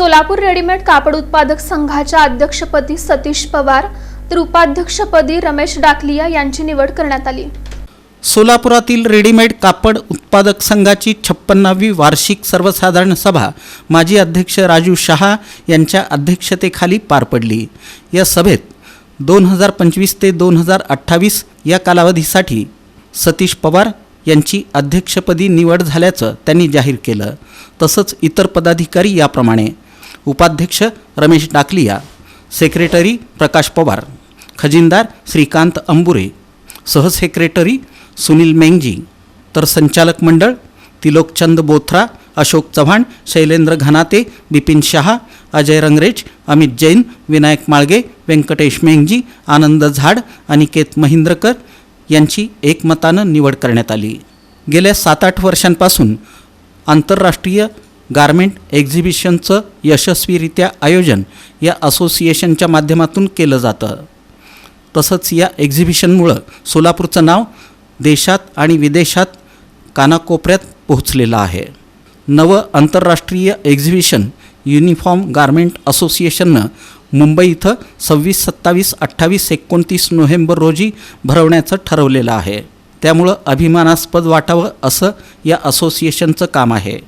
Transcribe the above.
Solapur readymade कापड उत्पादक संघाच्या अध्यक्षपदी सतीश पवार तर उपाध्यक्षपदी रमेश डाकलिया यांची निवड करण्यात आली. सोलापुरातील रेडीमेड कापड उत्पादक संघाची छप्पन्नावी वार्षिक सर्वसाधारण सभा माजी अध्यक्ष राजू शहा यांच्या अध्यक्षतेखाली पार पडली. या सभेत दोन हजार पंचवीस ते दोन हजार अठ्ठावीस या कालावधीसाठी सतीश पवार यांची अध्यक्षपदी निवड झाल्याचं त्यांनी जाहीर केलं. तसंच इतर पदाधिकारी याप्रमाणे उपाध्यक्ष रमेश डाकलिया सेक्रेटरी प्रकाश पवार खजिनदार श्रीकांत अंबुरे सहसेक्रेटरी सुनील मेंगजी तर संचालक मंडळ तिलोकचंद बोथरा अशोक चव्हाण शैलेंद्र घनाते बिपिन शहा अजय रंगरेज अमित जैन विनायक माळगे व्यंकटेश मेंगजी आनंद झाड अनिकेत महिंद्रकर यांची एकमतानं निवड करण्यात आली. गेल्या सात आठ वर्षांपासून आंतरराष्ट्रीय गारमेंट एक्झिबिशनचं यशस्वीरित्या आयोजन या असोसिएशनच्या माध्यमातून केलं जातं. तसंच या एक्झिबिशनमुळं सोलापूरचं नाव देशात आणि विदेशात कानाकोपऱ्यात पोहोचलेलं आहे. नवं आंतरराष्ट्रीय एक्झिबिशन युनिफॉर्म गारमेंट असोसिएशननं मुंबई इथं सव्वीस सत्तावीस अठ्ठावीस एकोणतीस नोव्हेंबर रोजी भरवण्याचं ठरवलेलं आहे. त्यामुळं अभिमानास्पद वाटावं असं या असोसिएशनचं काम आहे.